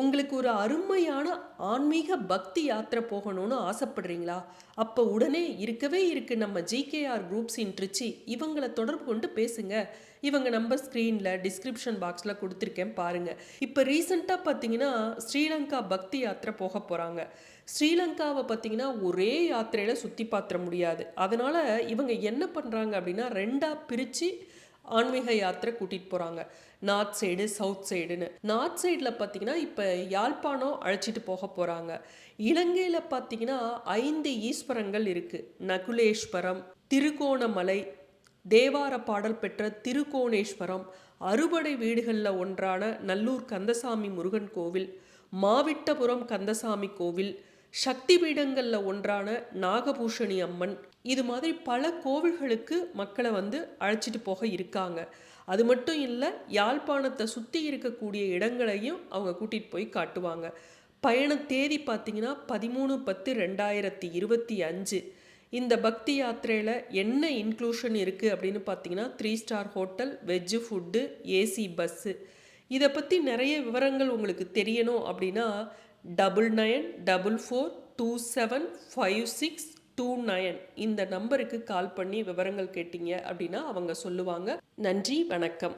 உங்களுக்கு ஒரு அருமையான ஆன்மீக பக்தி யாத்திரை போகணும்னு ஆசைப்படுறீங்களா? அப்போ உடனே இருக்கவே இருக்கு. நம்ம ஜிகேஆர் குரூப்ஸ் இன் ட்ரிச்சி. இவங்களை தொடர்பு கொண்டு பேசுங்க. இவங்க நம்பர் ஸ்க்ரீனில் டிஸ்கிரிப்ஷன் பாக்ஸில் கொடுத்துருக்கேன் பாருங்கள் இப்போ ரீசண்டாக பார்த்தீங்கன்னா ஸ்ரீலங்கா பக்தி யாத்திரை போக போகிறாங்க ஸ்ரீலங்காவை பார்த்தீங்கன்னா ஒரே யாத்திரையில் சுற்றி பார்த்துட முடியாது. அதனால் இவங்க என்ன பண்ணுறாங்க அப்படின்னா ரெண்டாக பிரித்து ஆன்மீக யாத்திரை கூட்டிகிட்டு போகிறாங்க நார்த் சைடு சவுத் சைடுன்னு நார்த் சைடில் பார்த்தீங்கன்னா இப்போ யாழ்ப்பாணம் அழைச்சிட்டு போக போகிறாங்க இலங்கையில் பார்த்தீங்கன்னா ஐந்து ஈஸ்வரங்கள் இருக்குது நகுலேஸ்வரம் திருகோணமலை தேவார பாடல் பெற்ற திருக்கோணேஸ்வரம் அறுபடை வீடுகளில் ஒன்றான நல்லூர் கந்தசாமி முருகன் கோவில் மாவிட்டபுரம் கந்தசாமி கோவில் சக்தி பீடங்களில் ஒன்றான நாகபூஷணி அம்மன் இது மாதிரி பல கோவில்களுக்கு மக்களை வந்து அழைச்சிட்டு போக இருக்காங்க. அது மட்டும் இல்லை யாழ்ப்பாணத்தை சுற்றி இருக்கக்கூடிய இடங்களையும் அவங்க கூட்டிகிட்டு போய் காட்டுவாங்க. பயண தேதி பார்த்தீங்கன்னா பதிமூணு பத்து ரெண்டாயிரத்தி இருபத்தி அஞ்சு. இந்த பக்தி யாத்திரையில் என்ன இன்க்ளூஷன் இருக்குது அப்படின்னு பார்த்தீங்கன்னா three star hotel veg food AC bus இதை பற்றி நிறைய விவரங்கள் உங்களுக்கு தெரியணும் அப்படின்னா double nine double four two seven five six two nine இந்த நம்பருக்கு கால் பண்ணி விவரங்கள் கேட்டீங்க அப்படின்னா அவங்க சொல்லுவாங்க. நன்றி வணக்கம்.